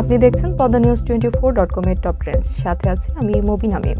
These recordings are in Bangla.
আপনি দেখছেন Padma news twenty four dot কমের টপ ট্রেন্ডস সাথে আছি আমি মবিন আমিম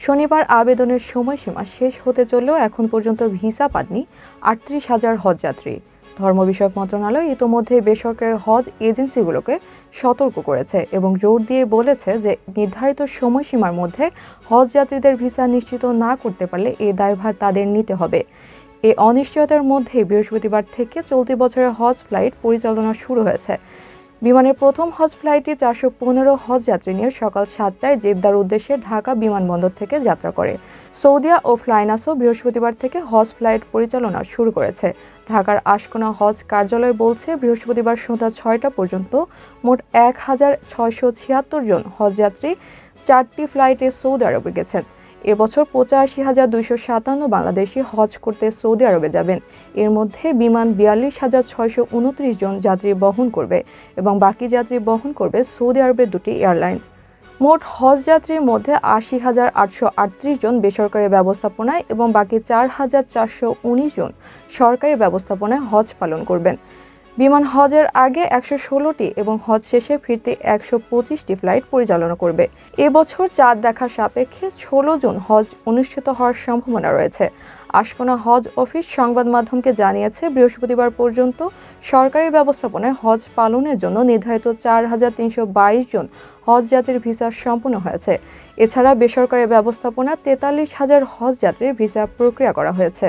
শনিবার আবেদনের সময়সীমা শেষ হতে চললেও এখন পর্যন্ত ভিসা পাননি আটত্রিশ হাজার হজযাত্রী ধর্ম বিষয়ক মন্ত্রণালয় ইতোমধ্যে বেসরকারি হজ এজেন্সিগুলোকে সতর্ক করেছে এবং জোর দিয়ে বলেছে যে নির্ধারিত সময়সীমার মধ্যে হজযাত্রীদের ভিসা নিশ্চিত না করতে পারলে এ দায়ভার তাদের নিতে হবে। এ অনিশ্চয়তার মধ্যে বৃহস্পতিবার থেকে চলতি বছরের হজ ফ্লাইট পরিচালনা শুরু হয়েছে। বিমানের প্রথম হজ ফ্লাইটটি চারশো পনেরো হজ যাত্রী নিয়ে সকাল সাতটায় জেদ্দার উদ্দেশ্যে ঢাকা বিমানবন্দর থেকে যাত্রা করে। সৌদিয়া ও ফ্লাইনাসও বৃহস্পতিবার থেকে হজ ফ্লাইট পরিচালনা শুরু করেছে। ঢাকার আশকোনা হজ কার্যালয় বলছে, বৃহস্পতিবার সন্ধ্যা ছয়টা পর্যন্ত মোট এক হাজার ছয়শো ছিয়াত্তর জন হজযাত্রী চারটি ফ্লাইটে সৌদি আরবে গেছেন। এবছর পঁচাশি হাজার দুইশো সাতান্ন বাংলাদেশি হজ করতে সৌদি আরবে যাবেন। এর মধ্যে বিমান বিয়াল্লিশ হাজার ছয়শো উনত্রিশ জন যাত্রী বহন করবে এবং বাকি যাত্রী বহন করবে সৌদি আরবের দুটি এয়ারলাইন্স। মোট হজ যাত্রীর মধ্যে আশি হাজার আটশো আটত্রিশ জন বেসরকারি ব্যবস্থাপনায় এবং বাকি চার হাজার চারশো উনিশ জন সরকারি ব্যবস্থাপনায় হজ পালন করবেন। বিমান হজের আগে একশো ষোলোটি এবং হজ শেষে ফিরতে একশো পঁচিশটি ফ্লাইট পরিচালনা করবে। এবছর চাঁদ দেখা সাপেক্ষে ষোলো জুন হজ অনুষ্ঠিত হওয়ার সম্ভাবনা রয়েছে। আশকোনা হজ অফিস সংবাদ মাধ্যমকে জানিয়েছে, বৃহস্পতিবার পর্যন্ত সরকারি ব্যবস্থাপনায় হজ পালনের জন্য নির্ধারিত চার হাজার তিনশো বাইশ জন হজ যাত্রীর ভিসা সম্পূর্ণ হয়েছে। এছাড়া বেসরকারি ব্যবস্থাপনা তেতাল্লিশ হাজার হজ যাত্রীর ভিসা প্রক্রিয়া করা হয়েছে।